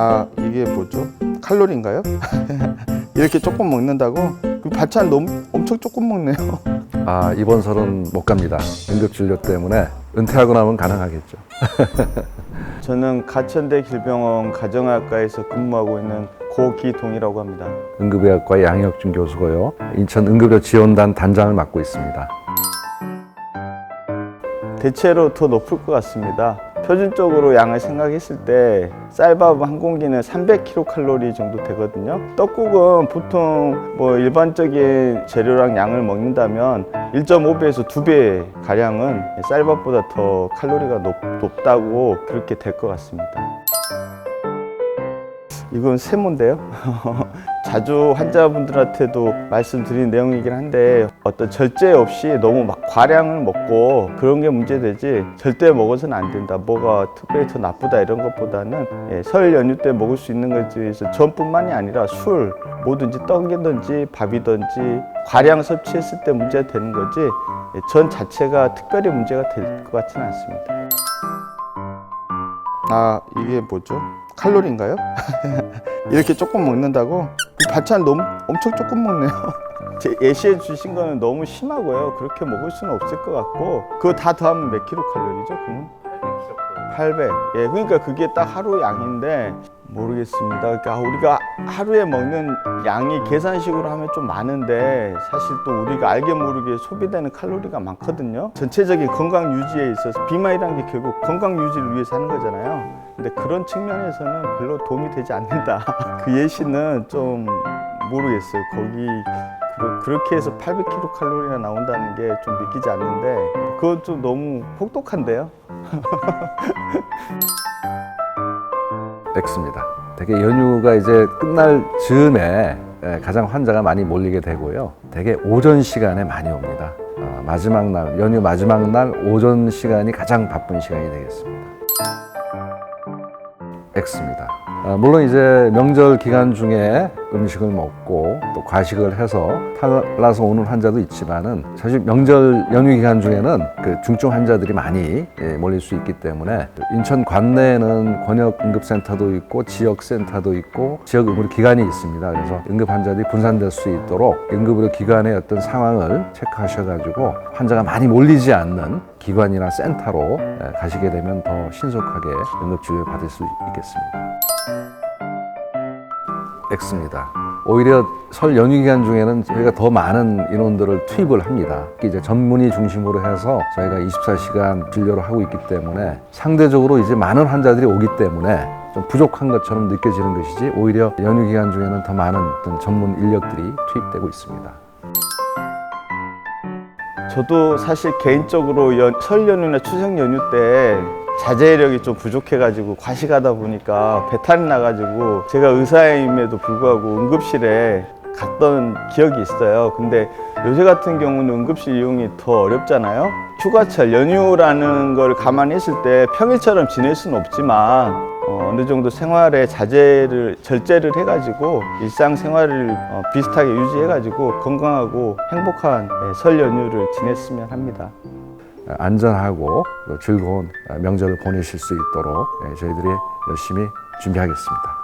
아 이게 뭐죠? 칼로리인가요? 이렇게 조금 먹는다고? 그 반찬 너무 엄청 조금 먹네요. 아 이번 설은 못 갑니다. 응급 진료 때문에 은퇴하고 나면 가능하겠죠. 저는 가천대 길병원 가정의학과에서 근무하고 있는 고기동이라고 합니다. 응급의학과 양혁준 교수고요. 인천 응급의료 지원단 단장을 맡고 있습니다. 대체로 더 높을 것 같습니다. 표준적으로 양을 생각했을 때 쌀밥 한 공기는 300kcal 정도 되거든요. 떡국은 보통 뭐 일반적인 재료랑 양을 먹는다면 1.5배에서 2배 가량은 쌀밥보다 더 칼로리가 높, 높다고 그렇게 될 것 같습니다. 이건 세모인데요. 자주 환자분들한테도 말씀드린 내용이긴 한데 어떤 절제 없이 너무 막 과량을 먹고 그런 게 문제되지 절대 먹어서는 안 된다. 뭐가 특별히 더 나쁘다 이런 것보다는 예, 설 연휴 때 먹을 수 있는 것 중에서 전뿐만이 아니라 술 뭐든지 떡이든지 밥이든지 과량 섭취했을 때 문제가 되는 거지 예, 전 자체가 특별히 문제가 될 것 같지는 않습니다. 아 이게 뭐죠? 칼로리인가요? 이렇게 조금 먹는다고? 그 반찬 너무 엄청 조금 먹네요. 제 예시해 주신 거는 너무 심하고요. 그렇게 먹을 수는 없을 것 같고 그거 다 더하면 몇 킬로 칼로리죠? 그러면 800. 예, 그러니까 그게 딱 하루 양인데 모르겠습니다. 그러니까 우리가 하루에 먹는 양이 계산식으로 하면 좀 많은데 사실 또 우리가 알게 모르게 소비되는 칼로리가 많거든요. 전체적인 건강 유지에 있어서 비만이라는 게 결국 건강 유지를 위해서 하는 거잖아요. 근데 그런 측면에서는 별로 도움이 되지 않는다. 그 예시는 좀 모르겠어요. 거기 그렇게 해서 800kcal 칼로리나 나온다는 게 좀 믿기지 않는데 그건 좀 너무 혹독한데요. X입니다. 되게 연휴가 이제 끝날 즈음에 예, 가장 환자가 많이 몰리게 되고요. 되게 오전 시간에 많이 옵니다. 어, 마지막 날, 연휴 마지막 날 오전 시간이 가장 바쁜 시간이 되겠습니다. X입니다. 아, 물론 이제 명절 기간 중에 음식을 먹고 또 과식을 해서 탈라서 오는 환자도 있지만은 사실 명절 연휴 기간 중에는 그 중증 환자들이 많이 예, 몰릴 수 있기 때문에 인천 관내에는 권역 응급센터도 있고 지역 센터도 있고 지역 응급 기관이 있습니다. 그래서 응급 환자들이 분산될 수 있도록 응급 의료 기관의 어떤 상황을 체크하셔가지고 환자가 많이 몰리지 않는 기관이나 센터로 예, 가시게 되면 더 신속하게 응급 치료를 받을 수 있겠습니다. X입니다. 오히려 설 연휴 기간 중에는 저희가 더 많은 인원들을 투입을 합니다. 이제 전문의 중심으로 해서 저희가 24시간 진료를 하고 있기 때문에 상대적으로 이제 많은 환자들이 오기 때문에 좀 부족한 것처럼 느껴지는 것이지 오히려 연휴 기간 중에는 더 많은 어떤 전문 인력들이 투입되고 있습니다. 저도 사실 개인적으로 연- 설 연휴나 추석 연휴 때 자제력이 좀 부족해가지고 과식하다 보니까 배탈이 나가지고 제가 의사임에도 불구하고 응급실에 갔던 기억이 있어요. 근데 요새 같은 경우는 응급실 이용이 더 어렵잖아요. 휴가철 연휴라는 걸 감안히 했을 때 평일처럼 지낼 수는 없지만 어, 어느 정도 생활에 자제를 절제를 해가지고 일상 생활을 어, 비슷하게 유지해가지고 건강하고 행복한 예, 설 연휴를 지냈으면 합니다. 안전하고 또 즐거운 명절을 보내실 수 있도록 저희들이 열심히 준비하겠습니다.